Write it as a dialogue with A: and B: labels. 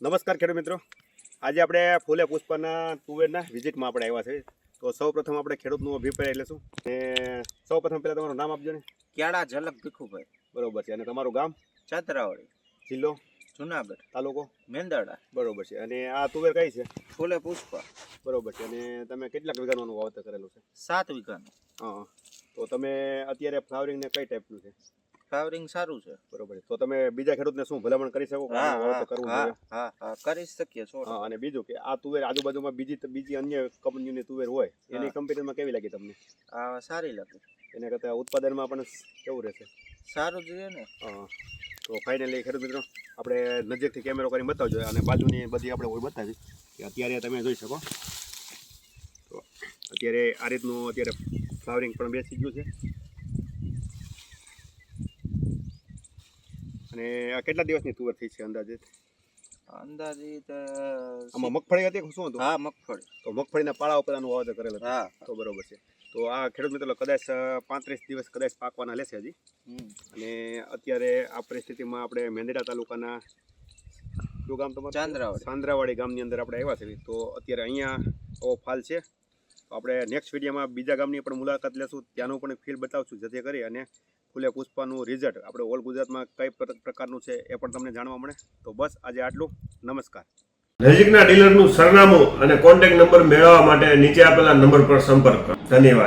A: નમસ્કાર ખેડૂત મિત્રો. આજે આપણે ફૂલે પુષ્પના તુવેરના વિઝિટમાં આપણે આવ્યા છે. તો સૌ પ્રથમ આપણે ખેડૂતનો અભિપ્રાય લેશું અને ને સૌ પ્રથમ પહેલાં તમારું નામ આપજો ને.
B: ક્યાડા ઝલક ભીખુભાઈ.
A: બરોબર છે. અને તમારું ગામ?
B: ચાતરાવાડી
A: જિલ્લો?
B: જુનાગઢ.
A: તાલુકો?
B: મેંદરડા.
A: બરોબર છે. અને આ તુવેર કઈ છે?
B: ફૂલે પુષ્પ.
A: બરોબર છે. અને તમે કેટલાક વીઘાનું વાવતર કરેલું છે?
B: સાત વીઘાનું.
A: હા તો તમે અત્યારે ફ્લાવરિંગને કઈ ટાઈપનું છે?
B: ફ્લાવરિંગ સારું છે.
A: બરોબર તો તમે બીજા ખેડૂતને શું ભલામણ કરી શકો
B: હા હા
A: જોઈએ?
B: કરી શકીએ છો.
A: અને બીજું કે આ તુવેર આજુબાજુમાં બીજી બીજી અન્ય કંપનીની તુવેર હોય એની
B: હા.
A: કંપનીમાં કેવી લાગી તમને?
B: આ સારી લાગે.
A: એના કરતાં ઉત્પાદનમાં પણ કેવું રહેશે?
B: સારું જ ને.
A: હા. તો ફાઇનલી ખેડૂત મિત્રો આપણે નજીકથી કેમેરો કરીને બતાવજો અને બાજુની બધી આપણે હોય બતાવી. કે અત્યારે તમે જોઈ શકો. તો અત્યારે આ રીતનું અત્યારે ફ્લાવરિંગ પણ બેસી ગયું છે. અને આ કેટલા દિવસની તુવેર થઈ છે અંદાજે?
B: અંદાજિત
A: આમાં મગફળી હતી શું હતું?
B: હા મગફળી.
A: તો મગફળીના પાળા ઉપર આનું વાવેતર કરેલ
B: હા.
A: તો બરોબર છે. તો આ ખેડૂત મિત્રો કદાચ પાંત્રીસ દિવસ કદાચ પાકવાના લેશે હજી. અને અત્યારે આ પરિસ્થિતિમાં આપણે મેંદડા તાલુકાના શું ગામ તમારું?
B: ચાંદ્રાવાડી.
A: ચાંદ્રાવાડી ગામની અંદર આપણે આવ્યા છે તો અત્યારે અહીંયા આવો ફાલ છે. તો આપણે નેક્સ્ટ વિડીયોમાં બીજા ગામની પણ મુલાકાત લેશું. ત્યાંનું પણ ફીલ બતાવશું, જેથી કરી અને ફૂલે પુષ્પાનું રિઝલ્ટ આપણે ઓલ ગુજરાતમાં કઈ પ્ર- પ્રકારનું છે એ પણ તમને જાણવા મળે. તો બસ, આજે આટલું. નમસ્કાર.
C: નજીકના ડીલરનું સરનામું અને કોન્ટેક્ટ નંબર મેળવવા માટે નીચે આપેલા નંબર પર સંપર્ક કરો. ધન્યવાદ.